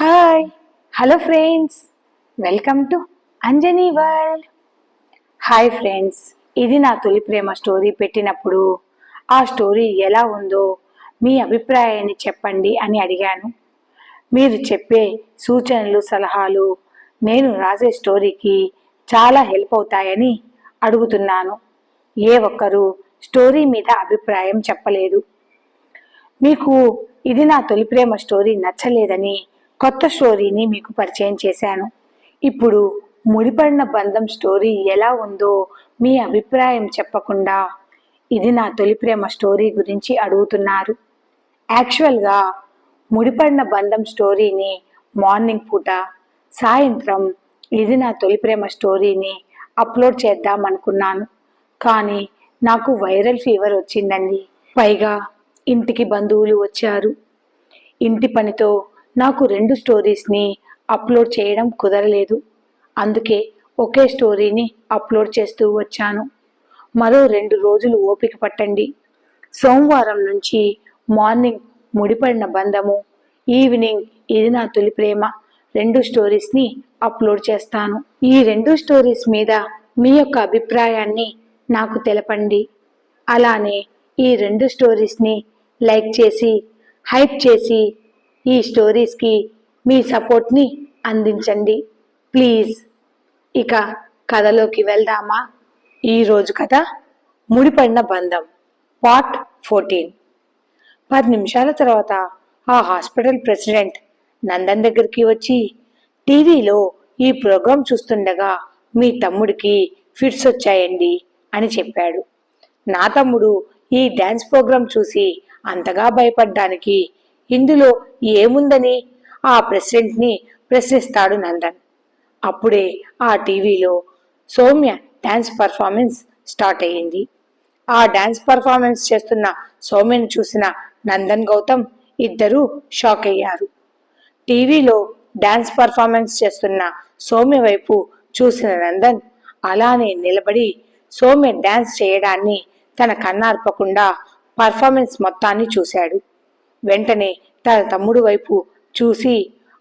Hi hello friends welcome to Anjani world hi friends ఇది నా తొలి ప్రేమ స్టోరీ పెట్టినప్పుడు ఆ స్టోరీ ఎలా ఉందో మీ అభిప్రాయాన్ని చెప్పండి అని అడిగాను. మీరు చెప్పే సూచనలు సలహాలు నేను రాసే స్టోరీకి చాలా హెల్ప్ అవుతాయని అడుగుతున్నాను. ఏ ఒక్కరూ స్టోరీ మీద అభిప్రాయం చెప్పలేదు. మీకు ఇది నా తొలి ప్రేమ స్టోరీ నచ్చలేదని కొత్త స్టోరీని మీకు పరిచయం చేశాను. ఇప్పుడు ముడిపడిన బంధం స్టోరీ ఎలా ఉందో మీ అభిప్రాయం చెప్పకుండా ఇది నా తొలి ప్రేమ స్టోరీ గురించి అడుగుతున్నారు. యాక్చువల్గా ముడిపడిన బంధం స్టోరీని మార్నింగ్ పూట సాయంత్రం ఇది నా తొలి ప్రేమ స్టోరీని అప్లోడ్ చేద్దాం అనుకున్నాను. కానీ నాకు వైరల్ ఫీవర్ వచ్చిందండి. పైగా ఇంటికి బంధువులు వచ్చారు. ఇంటి పనితో నాకు రెండు స్టోరీస్ని అప్లోడ్ చేయడం కుదరలేదు. అందుకే ఒకే స్టోరీని అప్లోడ్ చేస్తూ వచ్చాను. మరో రెండు రోజులు ఓపిక పట్టండి. సోమవారం నుంచి మార్నింగ్ ముడిపడిన బంధము ఈవినింగ్ ఇది నా తొలి ప్రేమ రెండు స్టోరీస్ని అప్లోడ్ చేస్తాను. ఈ రెండు స్టోరీస్ మీద మీ యొక్క అభిప్రాయాన్ని నాకు తెలపండి. అలానే ఈ రెండు స్టోరీస్ని లైక్ చేసి హైప్ చేసి ఈ స్టోరీస్కి మీ సపోర్ట్ని అందించండి. ప్లీజ్ ఇక కథలోకి వెళ్దామా? ఈరోజు కథ ముడిపడిన బంధం పార్ట్ ఫోర్టీన్ పది నిమిషాల తర్వాత ఆ హాస్పిటల్ ప్రెసిడెంట్ నందన్ దగ్గరికి వచ్చి టీవీలో ఈ ప్రోగ్రాం చూస్తుండగా మీ తమ్ముడికి ఫిట్స్ వచ్చాయండి అని చెప్పాడు. నా తమ్ముడు ఈ డ్యాన్స్ ప్రోగ్రాం చూసి అంతగా భయపడ్డానికి ఇందులో ఏముందని? ఆ ప్రెసిడెంట్ని ప్రశ్నిస్తాడు నందన్. అప్పుడే ఆ టీవీలో సౌమ్య డ్యాన్స్ పర్ఫార్మెన్స్ స్టార్ట్ అయ్యింది. ఆ డ్యాన్స్ పర్ఫార్మెన్స్ చేస్తున్న సౌమ్యను చూసిన నందన్ గౌతమ్ ఇద్దరూ షాక్ అయ్యారు. టీవీలో డ్యాన్స్ పర్ఫార్మెన్స్ చేస్తున్న సౌమ్య వైపు చూసిన నందన్ అలానే నిలబడి సౌమ్య డ్యాన్స్ చేయడాన్ని తన కన్నార్పకుండా పర్ఫార్మెన్స్ మొత్తాన్ని చూశాడు. వెంటనే తన తమ్ముడు వైపు చూసి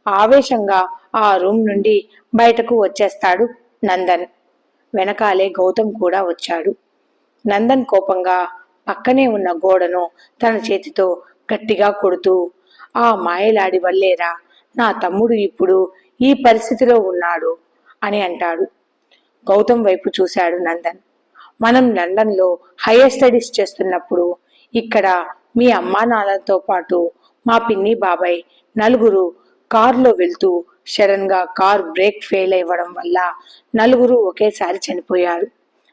ఆవేశంగా ఆ రూమ్ నుండి బయటకు వచ్చేస్తాడు నందన్. వెనకాలే గౌతమ్ కూడా వచ్చాడు. నందన్ కోపంగా పక్కనే ఉన్న గోడను తన చేతితో గట్టిగా కొడుతూ ఆ మాయలాడి వల్లేరా? నా తమ్ముడు ఇప్పుడు ఈ పరిస్థితిలో ఉన్నాడు అని అంటాడు. గౌతమ్ వైపు చూశాడు నందన్. మనం లండన్లో హైయర్ స్టడీస్ చేస్తున్నప్పుడు ఇక్కడ మీ అమ్మా నాన్నలతో పాటు మా పిన్ని బాబాయ్ నలుగురు కారులో వెళ్తూ సడన్గా కార్ బ్రేక్ ఫెయిల్ అవ్వడం వల్ల నలుగురు ఒకేసారి చనిపోయారు.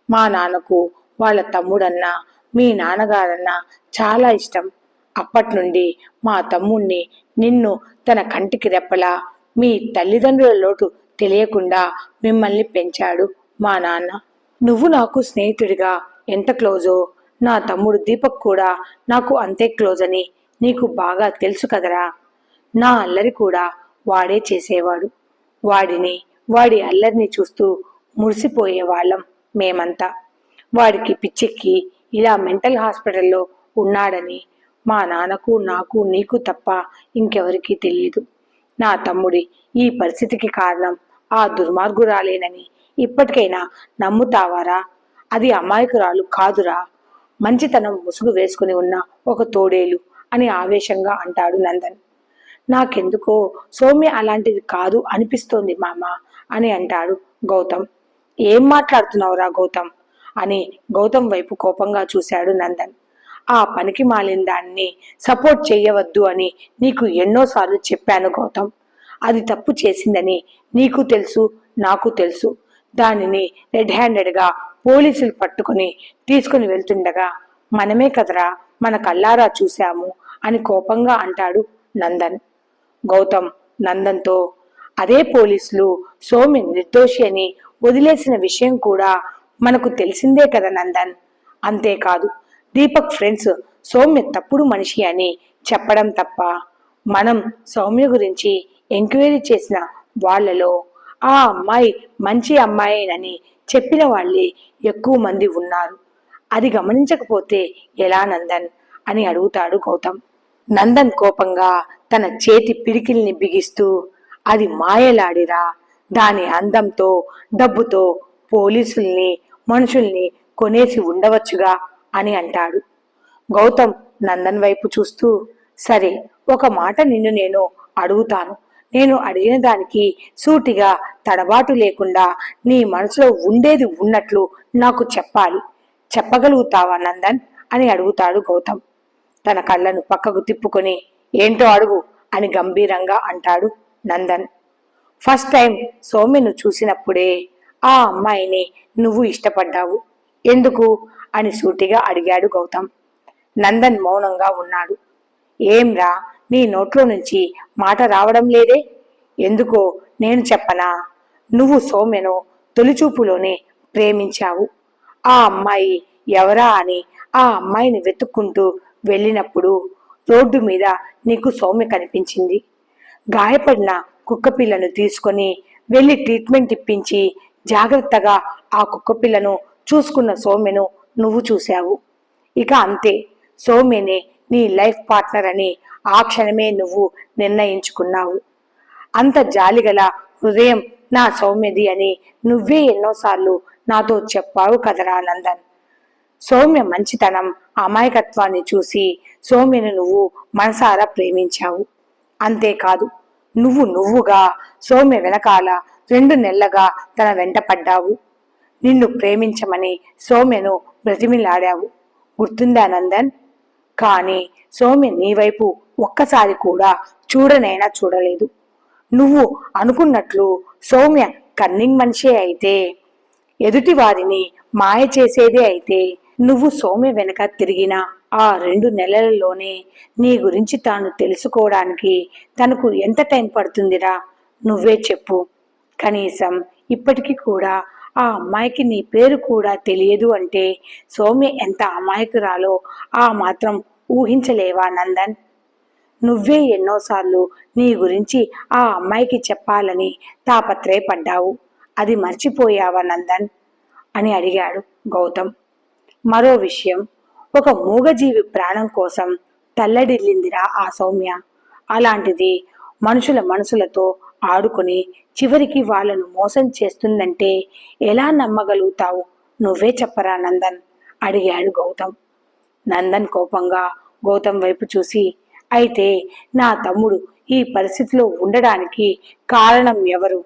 మా నాన్నకు వాళ్ళ తమ్ముడన్నా మీ నాన్నగారన్నా చాలా ఇష్టం. అప్పటి నుండి మా తమ్ముణ్ణి నిన్ను తన కంటికి రెప్పలా మీ తల్లిదండ్రుల లోటు తెలియకుండా మిమ్మల్ని పెంచాడు మా నాన్న. నువ్వు నాకు స్నేహితుడిగా ఎంత క్లోజో నా తమ్ముడు దీపక్ కూడా నాకు అంతే క్లోజ్ అని నీకు బాగా తెలుసు కదరా. నా అల్లరి కూడా వాడే చేసేవాడు. వాడిని వాడి అల్లరిని చూస్తూ మురిసిపోయే వాళ్ళం మేమంతా. వాడికి పిచ్చెక్కి ఇలా మెంటల్ హాస్పిటల్లో ఉన్నాడని మా నాన్నకు నాకు నీకు తప్ప ఇంకెవరికీ తెలియదు. నా తమ్ముడి ఈ పరిస్థితికి కారణం ఆ దుర్మార్గురాలేనని ఇప్పటికైనా నమ్ముతావారా? అది అమాయకురాలు కాదురా. మంచితనం ముసుగు వేసుకుని ఉన్న ఒక తోడేలు అని ఆవేశంగా అంటాడు నందన్. నాకెందుకో సౌమ్య అలాంటిది కాదు అనిపిస్తోంది మామ అని అంటాడు గౌతమ్. ఏం మాట్లాడుతున్నావురా గౌతమ్ అని గౌతమ్ వైపు కోపంగా చూశాడు నందన్. ఆ పనికి మాలిన దాన్ని సపోర్ట్ చేయవద్దు అని నీకు ఎన్నోసార్లు చెప్పాను గౌతమ్. అది తప్పు చేసిందని నీకు తెలుసు నాకు తెలుసు. దానిని రెడ్ హ్యాండెడ్గా పోలీసులు పట్టుకుని తీసుకుని వెళ్తుండగా మనమే కదరా మన కల్లారా చూశాము అని కోపంగా అంటాడు నందన్. గౌతమ్ నందన్తో అదే పోలీసులు సోమి నిర్దోషి అని వదిలేసిన విషయం కూడా మనకు తెలిసిందే కదా నందన్. అంతేకాదు దీపక్ ఫ్రెండ్స్ సౌమ్య తప్పుడు మనిషి అని చెప్పడం తప్ప మనం సౌమ్య గురించి ఎంక్వైరీ చేసిన వాళ్ళలో ఆ అమ్మాయి మంచి అమ్మాయేనని చెప్పిన వాళ్ళే ఎక్కువ మంది ఉన్నారు. అది గమనించకపోతే ఎలా నందన్? అని అడుగుతాడు గౌతమ్. నందన్ కోపంగా తన చేతి పిడికిల్ని బిగిస్తూ అది మాయలాడిరా. దాని అందంతో డబ్బుతో పోలీసుల్ని మనుషుల్ని కొనేసి ఉండవచ్చుగా అని అంటాడు. గౌతమ్ నందన్ వైపు చూస్తూ సరే ఒక మాట నిన్ను నేను అడుగుతాను. నేను అడిగిన దానికి సూటిగా తడబాటు లేకుండా నీ మనసులో ఉండేది ఉన్నట్లు నాకు చెప్పాలి. చెప్పగలుగుతావా నందన్? అని అడుగుతాడు గౌతమ్. తన కళ్ళను పక్కకు తిప్పుకొని ఏంటో అడుగు అని గంభీరంగా అంటాడు నందన్. ఫస్ట్ టైం సౌమ్యను చూసినప్పుడే ఆ అమ్మాయిని నువ్వు ఇష్టపడ్డావు. ఎందుకు? అని సూటిగా అడిగాడు గౌతమ్. నందన్ మౌనంగా ఉన్నాడు. ఏంరా నీ నోట్లో నుంచి మాట రావడం లేదే? ఎందుకో నేను చెప్పనా? నువ్వు సోమ్యను తొలిచూపులోనే ప్రేమించావు. ఆ అమ్మాయి ఎవరా అని ఆ అమ్మాయిని వెతుక్కుంటూ వెళ్ళినప్పుడు రోడ్డు మీద నీకు సౌమ్య కనిపించింది. గాయపడిన కుక్కపిల్లను తీసుకొని వెళ్ళి ట్రీట్మెంట్ ఇప్పించి జాగ్రత్తగా ఆ కుక్కపిల్లను చూసుకున్న సౌమ్యను నువ్వు చూశావు. ఇక అంతే సౌమ్యనే నీ లైఫ్ పార్ట్నర్ అని ఆ క్షణమే నువ్వు నిర్ణయించుకున్నావు. అంత జాలిగల హృదయం నా సౌమ్యది అని నువ్వే ఎన్నోసార్లు నాతో చెప్పావు కదరా నందన్. సౌమ్య మంచితనం అమాయకత్వాన్ని చూసి సౌమ్యను నువ్వు మనసారా ప్రేమించావు. అంతేకాదు నువ్వు నువ్వుగా సౌమ్య వెనకాల రెండు నెలలుగా తన వెంట పడ్డావు. నిన్ను ప్రేమించమని సౌమ్యను బ్రతిమిలాడావు. గుర్తుందా నందన్? కానీ సౌమ్య నీ వైపు ఒక్కసారి కూడా చూడనైనా చూడలేదు. నువ్వు అనుకున్నట్లు సౌమ్య కన్నింగ్ మనిషే అయితే ఎదుటి వారిని మాయ చేసేదే అయితే నువ్వు సౌమ్య వెనక తిరిగిన ఆ రెండు నెలలలోనే నీ గురించి తాను తెలుసుకోవడానికి తనకు ఎంత టైం పడుతుందిరా? నువ్వే చెప్పు. కనీసం ఇప్పటికీ కూడా ఆ అమ్మాయికి నీ పేరు కూడా తెలియదు అంటే సౌమ్య ఎంత అమాయకురాలో ఆ మాత్రం ఊహించలేవా నందన్? నువ్వే ఎన్నోసార్లు నీ గురించి ఆ అమ్మాయికి చెప్పాలని తాపత్రయపడ్డావు. అది మర్చిపోయావా నందన్? అని అడిగాడు గౌతమ్. మరో విషయం. ఒక మూగజీవి ప్రాణం కోసం తల్లడిల్లిందిరా ఆ సౌమ్య. అలాంటిది మనుషుల మనసులతో ఆడుకుని చివరికి వాళ్ళను మోసం చేస్తుందంటే ఎలా నమ్మగలుగుతావు? నువ్వే చెప్పరా నందన్? అడిగాడు గౌతమ్. నందన్ కోపంగా గౌతమ్ వైపు చూసి అయితే నా తమ్ముడు ఈ పరిస్థితిలో ఉండడానికి కారణం ఎవరు?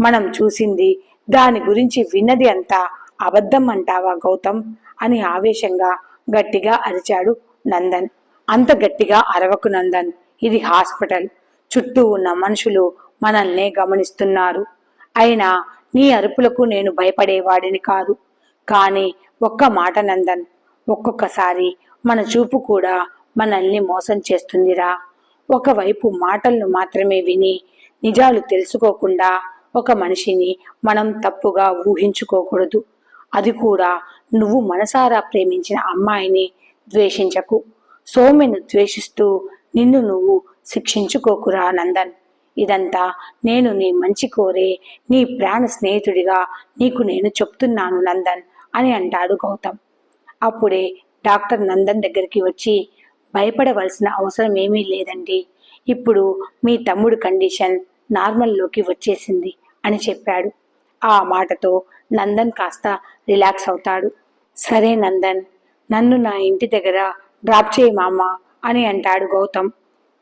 మనం చూసింది దాని గురించి విన్నది అంతా అబద్ధం అంటావా గౌతమ్? అని ఆవేశంగా గట్టిగా అరిచాడు నందన్. అంత గట్టిగా అరవకు నందన్. ఇది హాస్పిటల్. చుట్టూ ఉన్న మనుషులు మనల్నే గమనిస్తున్నారు. అయినా నీ అరుపులకు నేను భయపడేవాడిని కాదు. కానీ ఒక్క మాట నందన్ ఒక్కొక్కసారి మన చూపు కూడా మనల్ని మోసం చేస్తుందిరా. ఒకవైపు మాటలను మాత్రమే విని నిజాలు తెలుసుకోకుండా ఒక మనిషిని మనం తప్పుగా ఊహించుకోకూడదు. అది కూడా నువ్వు మనసారా ప్రేమించిన అమ్మాయిని ద్వేషించకు. సోమెను ద్వేషిస్తూ నిన్ను నువ్వు శిక్షించుకోకురా నందన్ ఇదంతా నేను నీ మంచి కోరే నీ ప్రాణ స్నేహితుడిగా నీకు నేను చెప్తున్నాను నందన్ అని అంటాడు గౌతమ్. అప్పుడే డాక్టర్ నందన్ దగ్గరికి వచ్చి భయపడవలసిన అవసరం ఏమీ లేదండి. ఇప్పుడు మీ తమ్ముడు కండిషన్ నార్మల్లోకి వచ్చేసింది అని చెప్పాడు. ఆ మాటతో నందన్ కాస్త రిలాక్స్ అవుతాడు. సరే నందన్ నన్ను నా ఇంటి దగ్గర డ్రాప్ చేయి మామ అని అంటాడు గౌతమ్.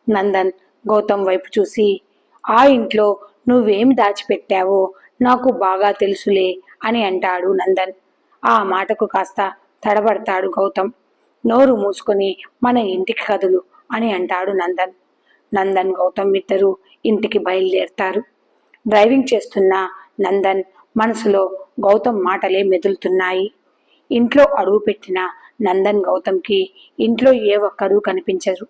నందన్ గౌతమ్ వైపు చూసి ఆ ఇంట్లో నువ్వేమి దాచిపెట్టావో నాకు బాగా తెలుసులే అని అంటాడు నందన్. ఆ మాటకు కాస్త తడబడతాడు గౌతమ్. నోరు మూసుకొని మన ఇంటికి కదులు అని అంటాడు నందన్. నందన్ గౌతమ్ ఇద్దరు ఇంటికి బయలుదేరతారు. డ్రైవింగ్ చేస్తున్న నందన్ మనసులో గౌతమ్ మాటలే మెదులుతున్నాయి. ఇంట్లో అడుగుపెట్టిన నందన్ గౌతమ్కి ఇంట్లో ఏ ఒక్కరూ కనిపించరు.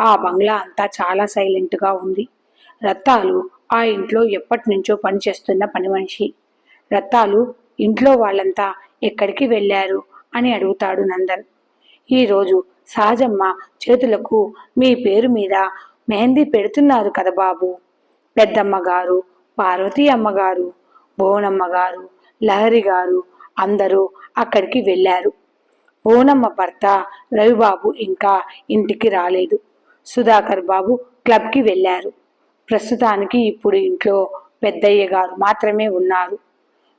ఆ బంగ్లా అంతా చాలా సైలెంట్గా ఉంది. రత్తాలు ఆ ఇంట్లో ఎప్పటి నుంచో పనిచేస్తున్న పని మనిషి. రత్తాలు ఇంట్లో వాళ్ళంతా ఎక్కడికి వెళ్ళారు? అని అడుగుతాడు నందన్. ఈరోజు సహజమ్మ చేతులకు మీ పేరు మీద మెహందీ పెడుతున్నారు కదా బాబు. పెద్దమ్మ గారు పార్వతీ అమ్మగారు భువనమ్మ గారు లహరి గారు అందరూ అక్కడికి వెళ్ళారు. భువనమ్మ భర్త రవిబాబు ఇంకా ఇంటికి రాలేదు. సుధాకర్ బాబు క్లబ్కి వెళ్ళారు. ప్రస్తుతానికి ఇప్పుడు ఇంట్లో పెద్దయ్య గారు మాత్రమే ఉన్నారు.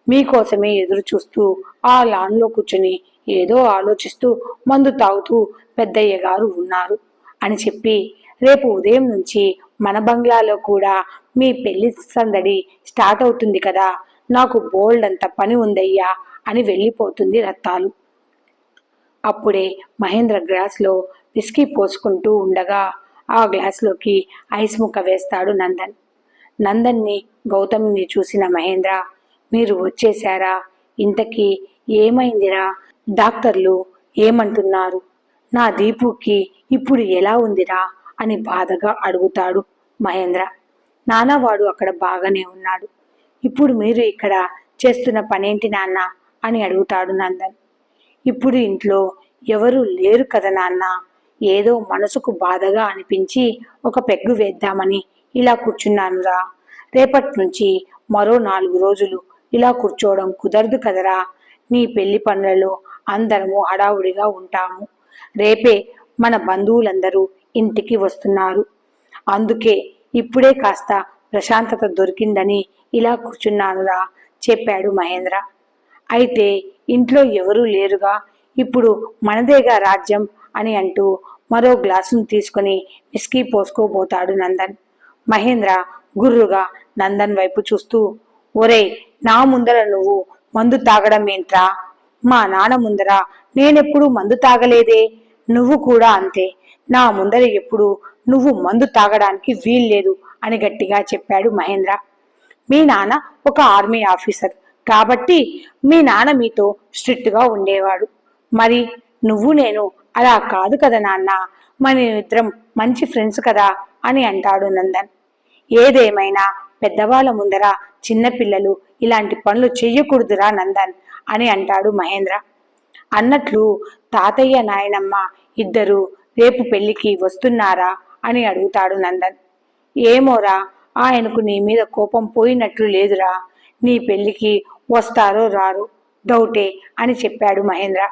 మీకోసమే ఎదురు చూస్తూ ఆ లాన్లో కూర్చుని ఏదో ఆలోచిస్తూ మందు తాగుతూ పెద్దయ్య గారు ఉన్నారు అని చెప్పి రేపు ఉదయం నుంచి మన బంగ్లాలో కూడా మీ పెళ్ళి సందడి స్టార్ట్ అవుతుంది కదా నాకు బోల్డ్ అంత పని ఉందయ్యా అని వెళ్ళిపోతుంది రత్తాలు. అప్పుడే మహేంద్ర గ్లాస్లో విస్కీ పోసుకుంటూ ఉండగా ఆ గ్లాస్లోకి ఐస్ ముక్క వేస్తాడు నందన్. నందన్ని గౌతమ్ని చూసిన మహేంద్ర మీరు వచ్చేశారా? ఇంతకీ ఏమైందిరా? డాక్టర్లు ఏమంటున్నారు? నా దీపుకి ఇప్పుడు ఎలా ఉందిరా? అని బాధగా అడుగుతాడు మహేంద్ర. నాన్నవాడు అక్కడ బాగానే ఉన్నాడు. ఇప్పుడు మీరు ఇక్కడ చేస్తున్న పనేంటి నాన్న? అని అడుగుతాడు నందన్. ఇప్పుడు ఇంట్లో ఎవరూ లేరు కదా నాన్న? ఏదో మనసుకు బాధగా అనిపించి ఒక పెగ్గు వేద్దామని ఇలా కూర్చున్నానురా. రేపటి నుంచి మరో నాలుగు రోజులు ఇలా కూర్చోవడం కుదరదు కదరా. నీ పెళ్ళి పనులలో అందరము హడావుడిగా ఉంటాము. రేపే మన బంధువులందరూ ఇంటికి వస్తున్నారు. అందుకే ఇప్పుడే కాస్త ప్రశాంతత దొరికిందని ఇలా కూర్చున్నానురా చెప్పాడు మహేంద్ర. అయితే ఇంట్లో ఎవరూ లేరుగా. ఇప్పుడు మనదేగా రాజ్యం అని అంటూ మరో గ్లాసును తీసుకుని విస్కీ పోసుకోబోతాడు నందన్. మహేంద్ర గుర్రుగా నందన్ వైపు చూస్తూ ఒరే నా ముందర నువ్వు మందు తాగడం ఏంట్రా? మా నాన్న ముందర నేనెప్పుడు మందు తాగలేదే? నువ్వు కూడా అంతే. నా ముందర ఎప్పుడు నువ్వు మందు తాగడానికి వీల్లేదు అని గట్టిగా చెప్పాడు మహేంద్ర. మీ నాన్న ఒక ఆర్మీ ఆఫీసర్. కాబట్టి మీ నాన్న మీతో స్ట్రిక్ట్గా ఉండేవాడు. మరి నువ్వు నేను అలా కాదు కదా నాన్న మన ఇద్దరం మంచి ఫ్రెండ్స్ కదా అని అంటాడు నందన్. ఏదేమైనా పెద్దవాళ్ళ ముందర చిన్నపిల్లలు ఇలాంటి పనులు చెయ్యకూడదురా నందన్ అని అంటాడు మహేంద్ర. అన్నట్లు తాతయ్య నాయనమ్మ ఇద్దరు రేపు పెళ్ళికి వస్తున్నారా అని అడుగుతాడు నందన్. ఏమోరా ఆయనకు నీ మీద కోపం పోయినట్లు లేదురా నీ పెళ్ళికి వస్తారో రారు డౌటే అని చెప్పాడు మహేంద్ర.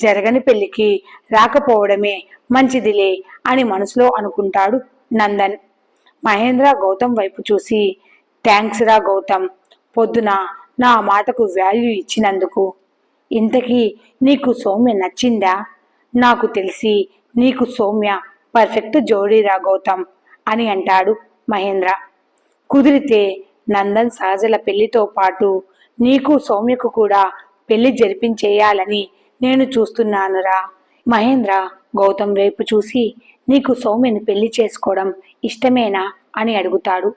జరగని పెళ్ళికి రాకపోవడమే మంచిదిలే అని మనసులో అనుకుంటాడు నందన్. మహేంద్ర గౌతమ్ వైపు చూసి థ్యాంక్స్ రా గౌతమ్ పొద్దున నా మాటకు వాల్యూ ఇచ్చినందుకు. ఇంతకీ నీకు సౌమ్య నచ్చిందా? నాకు తెలిసి నీకు సౌమ్య పర్ఫెక్ట్ జోడీరా గౌతమ్ అని అంటాడు మహేంద్ర. కుదిరితే నందన్ సహజల పెళ్ళితో పాటు నీకు సౌమ్యకు కూడా పెళ్ళి జరిపించేయాలని నేను చూస్తున్నానురా. మహేంద్ర గౌతమ్ వైపు చూసి నీకు సౌమ్యని పెళ్ళి చేసుకోవడం ఇష్టమేనా అని అడుగుతాడు.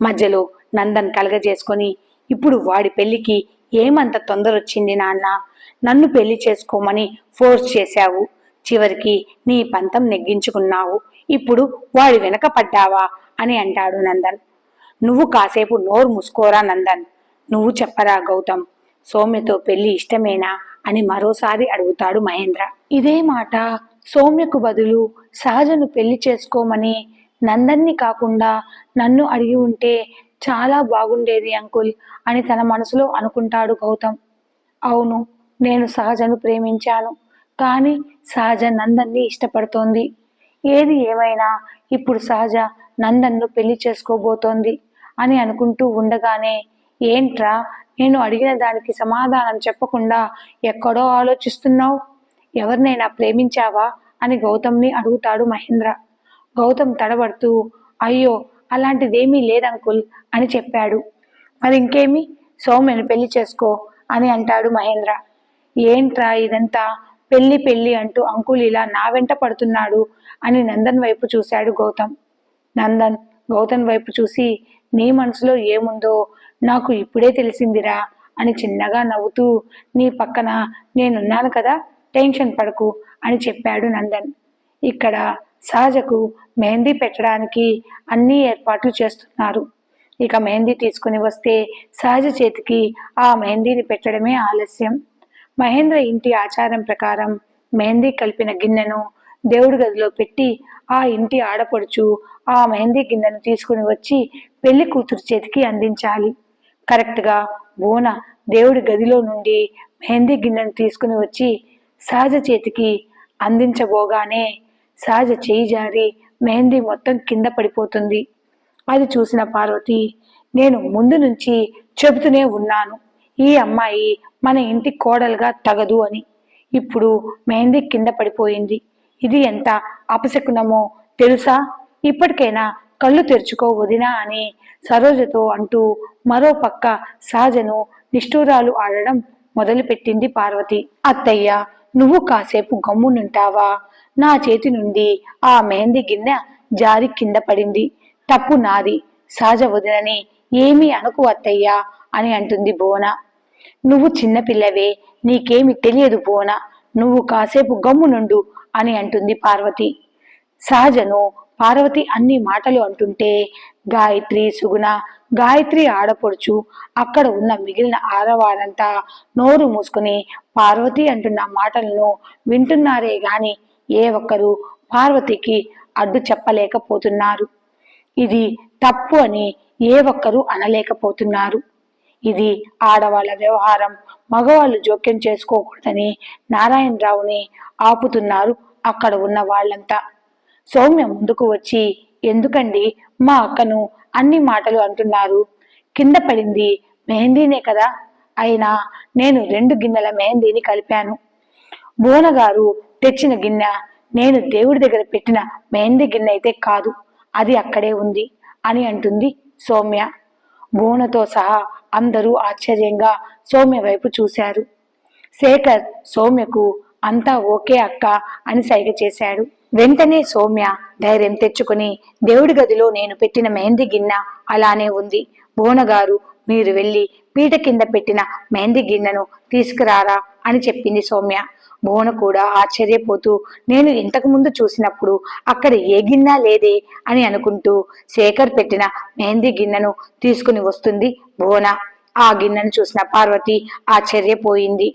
మధ్యలో నందన్ కలగజేసుకొని ఇప్పుడు వాడి పెళ్ళికి ఏమంత తొందర వచ్చింది నాన్న? నన్ను పెళ్ళి చేసుకోమని ఫోర్స్ చేశావు. చివరికి నీ పంతం నెగ్గించుకున్నావు. ఇప్పుడు వాడి వెనక పడ్డావా అని అంటాడు నందన్. నువ్వు కాసేపు నోరు మూసుకోరా నందన్. నువ్వు చెప్పరా గౌతమ్ సౌమ్యతో పెళ్ళి ఇష్టమేనా అని మరోసారి అడుగుతాడు మహేంద్ర. ఇదే మాట సౌమ్యకు బదులు సహజను పెళ్ళి చేసుకోమని నందన్ని కాకుండా నన్ను అడిగి ఉంటే చాలా బాగుండేది అంకుల్ అని తన మనసులో అనుకుంటాడు గౌతమ్. అవును నేను సహజను ప్రేమించాను కానీ సహజ నందన్ని ఇష్టపడుతోంది. ఏది ఏమైనా ఇప్పుడు సహజ నందన్ను పెళ్ళి చేసుకోబోతోంది అని అనుకుంటూ ఉండగానే ఏంట్రా నేను అడిగిన దానికి సమాధానం చెప్పకుండా ఎక్కడో ఆలోచిస్తున్నావు? ఎవరినైనా ప్రేమించావా? అని గౌతమ్ని అడుగుతాడు మహేంద్ర. గౌతమ్ తడబడుతూ అయ్యో అలాంటిదేమీ లేదంకుల్ అని చెప్పాడు. మరి ఇంకేమి సౌమ్యను పెళ్ళి చేసుకో అని అంటాడు మహేంద్ర. ఏంట్రా ఇదంతా? పెళ్ళి పెళ్ళి అంటూ అంకుల్ ఇలా నా వెంట పడుతున్నాడు అని నందన్ వైపు చూశాడు గౌతమ్. నందన్ గౌతమ్ వైపు చూసి నీ మనసులో ఏముందో నాకు ఇప్పుడే తెలిసిందిరా అని చిన్నగా నవ్వుతూ నీ పక్కన నేనున్నాను కదా టెన్షన్ పడకు అని చెప్పాడు నందన్. ఇక్కడ సహజకు మెహందీ పెట్టడానికి అన్ని ఏర్పాట్లు చేస్తున్నారు. ఇక మెహందీ తీసుకుని వస్తే సహజ చేతికి ఆ మెహందీని పెట్టడమే ఆలస్యం. మహేంద్ర ఇంటి ఆచారం ప్రకారం మెహందీ కలిపిన గిన్నెను దేవుడి గదిలో పెట్టి ఆ ఇంటి ఆడపడుచు ఆ మెహందీ గిన్నెను తీసుకుని వచ్చి పెళ్ళి కూతురు చేతికి అందించాలి. కరెక్ట్గా బోన దేవుడి గదిలో నుండి మెహందీ గిన్నెను తీసుకుని వచ్చి సహజ చేతికి అందించబోగానే సహజ చేయి జారి మెహందీ మొత్తం కింద పడిపోతుంది. అది చూసిన పార్వతి నేను ముందు నుంచి చెబుతూనే ఉన్నాను. ఈ అమ్మాయి మన ఇంటి కోడలుగా తగదు అని. ఇప్పుడు మెహందీ కింద పడిపోయింది. ఇది ఎంత అపశకునమో తెలుసా? ఇప్పటికైనా కళ్ళు తెరుచుకో వదినా అని సరోజతో అంటూ మరో పక్క సహజను నిష్ఠూరాలు ఆడడం మొదలుపెట్టింది పార్వతి. అత్తయ్య నువ్వు కాసేపు గమ్మునుంటావా? నా చేతి నుండి ఆ మెహందీ గిన్నె జారి కింద పడింది. తప్పు నాది. సహజ వదినని ఏమీ అనుకు అత్తయ్యా అని అంటుంది బోన నువ్వు చిన్నపిల్లవే నీకేమి తెలియదు బోన నువ్వు కాసేపు గమ్మునుండు అని అంటుంది పార్వతి. సహజను పార్వతి అన్ని మాటలు అంటుంటే గాయత్రి సుగుణ గాయత్రి ఆడపడుచు అక్కడ ఉన్న మిగిలిన ఆడవారంతా నోరు మూసుకుని పార్వతి అంటున్న మాటలను వింటున్నారే గాని ఏ ఒక్కరు పార్వతికి అడ్డు చెప్పలేకపోతున్నారు. ఇది తప్పు అని ఏ ఒక్కరూ అనలేకపోతున్నారు. ఇది ఆడవాళ్ళ వ్యవహారం మగవాళ్ళు జోక్యం చేసుకోకూడదని నారాయణరావుని ఆపుతున్నారు అక్కడ ఉన్న వాళ్ళంతా. సౌమ్య ముందుకు వచ్చి ఎందుకండి? మా అక్కను అన్ని మాటలు అంటున్నారు. కింద పడింది మెహందీనే కదా? అయినా నేను రెండు గిన్నెల మెహందీని కలిపాను. బోనగారు తెచ్చిన గిన్నె నేను దేవుడి దగ్గర పెట్టిన మెహందీ గిన్నె అయితే కాదు అది అక్కడే ఉంది అని అంటుంది సౌమ్య. బోనతో సహా అందరూ ఆశ్చర్యంగా సౌమ్య వైపు చూశారు. శేఖర్ సౌమ్యకు అంతా ఓకే అక్క అని సైగ చేశాడు. వెంటనే సౌమ్య ధైర్యం తెచ్చుకుని దేవుడి గదిలో నేను పెట్టిన మెహందీ గిన్నె అలానే ఉంది. బోనగారు మీరు వెళ్ళి పీట కింద పెట్టిన మెహందీ గిన్నెను తీసుకురారా అని చెప్పింది సౌమ్య. భువన కూడా ఆశ్చర్యపోతూ నేను ఇంతకు ముందు చూసినప్పుడు అక్కడ ఏ గిన్నె లేదే అని అనుకుంటూ శేఖర్ పెట్టిన మెహందీ గిన్నెను తీసుకుని వస్తుంది భువన ఆ గిన్నెను చూసిన పార్వతి ఆశ్చర్యపోయింది.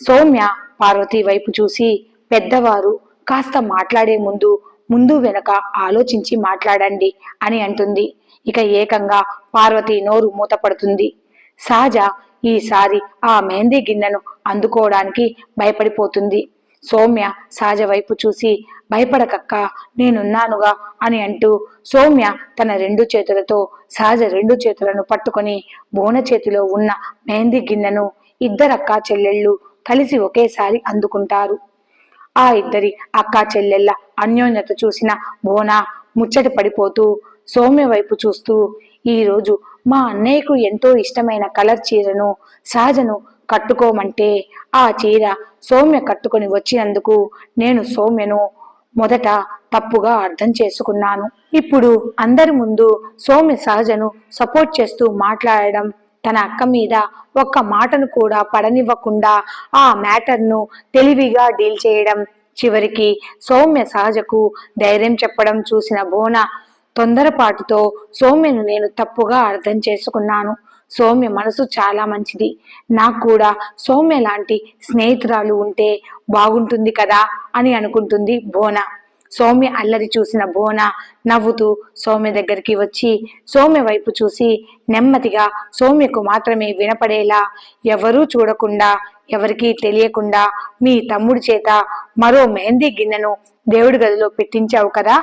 సౌమ్య పార్వతి వైపు చూసి పెద్దవారు కాస్త మాట్లాడే ముందు ముందు వెనక ఆలోచించి మాట్లాడండి అని అంటుంది. ఇక ఏకంగా పార్వతి నోరు మూతపడుతుంది. సహజ ఈసారి ఆ మెహందీ గిన్నెను అందుకోవడానికి భయపడిపోతుంది. సౌమ్య సహజ వైపు చూసి భయపడకక్క నేనున్నానుగా అని అంటూ సౌమ్య తన రెండు చేతులతో సహజ రెండు చేతులను పట్టుకొని బోన చేతిలో ఉన్న మెహందీ గిన్నెను ఇద్దరక్క చెల్లెళ్ళు కలిసి ఒకేసారి అందుకుంటారు. ఆ ఇద్దరి అక్కా చెల్లెళ్ళ అన్యోన్యత చూసిన బోనా ముచ్చట పడిపోతూ సౌమ్య వైపు చూస్తూ ఈరోజు మా అన్నయ్యకు ఎంతో ఇష్టమైన కలర్ చీరను సహజను కట్టుకోమంటే ఆ చీర సౌమ్య కట్టుకొని వచ్చినందుకు నేను సౌమ్యను మొదట తప్పుగా అర్థం చేసుకున్నాను. ఇప్పుడు అందరి ముందు సౌమ్య సహజను సపోర్ట్ చేస్తూ మాట్లాడడం తన అక్క మీద ఒక్క మాటను కూడా పడనివ్వకుండా ఆ మ్యాటర్ను తెలివిగా డీల్ చేయడం. చివరికి సౌమ్య సహజకు ధైర్యం చెప్పడం చూసిన బోన తొందరపాటుతో సౌమ్యను నేను తప్పుగా అర్థం చేసుకున్నాను. సౌమ్య మనసు చాలా మంచిది. నాకు కూడా సౌమ్య లాంటి స్నేహితురాలు ఉంటే బాగుంటుంది కదా అని అనుకుంటుంది బోన. సౌమ్య అల్లరి చూసిన బోన నవ్వుతూ సౌమ్య దగ్గరికి వచ్చి సౌమ్య వైపు చూసి నెమ్మదిగా సౌమ్యకు మాత్రమే వినపడేలా ఎవరూ చూడకుండా ఎవరికీ తెలియకుండా మీ తమ్ముడి చేత మరో మెహందీ గిన్నెను దేవుడి గదిలో పెట్టించావు కదా?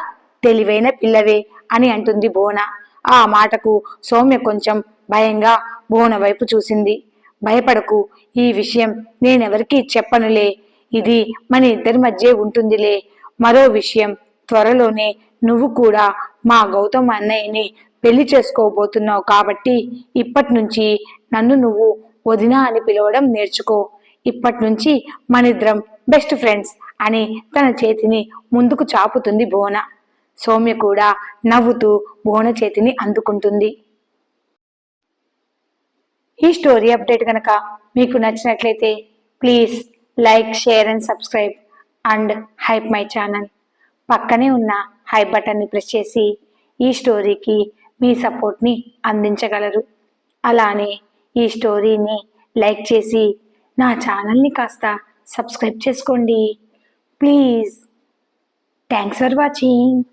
తెలివైన పిల్లవే అని అంటుంది బోన. ఆ మాటకు సౌమ్య కొంచెం భయంగా బోన వైపు చూసింది. భయపడకు ఈ విషయం నేనెవరికీ చెప్పనులే. ఇది మన ఇద్దరి మధ్య ఉంటుందిలే. మరో విషయం. త్వరలోనే నువ్వు కూడా మా గౌతమ్ అన్నయ్యని పెళ్ళి చేసుకోబోతున్నావు కాబట్టి ఇప్పటి నుంచి నన్ను నువ్వు వదినా అని పిలవడం నేర్చుకో. ఇప్పటి నుంచి మనిద్దరం బెస్ట్ ఫ్రెండ్స్ అని తన చేతిని ముందుకు చాపుతుంది బోన సౌమ్య కూడా నవ్వుతూ బోన చేతిని అందుకుంటుంది. ఈ స్టోరీ అప్డేట్ కనుక మీకు నచ్చినట్లయితే please like share and subscribe and hype my channel. పక్కనే ఉన్న హై బటన్ని ప్రెస్ చేసి ఈ స్టోరీకి మీ సపోర్ట్ని అందించగలరు. అలానే ఈ స్టోరీని లైక్ చేసి నా ఛానల్ని కాస్త సబ్స్క్రైబ్ చేసుకోండి. ప్లీజ్. Thanks for watching.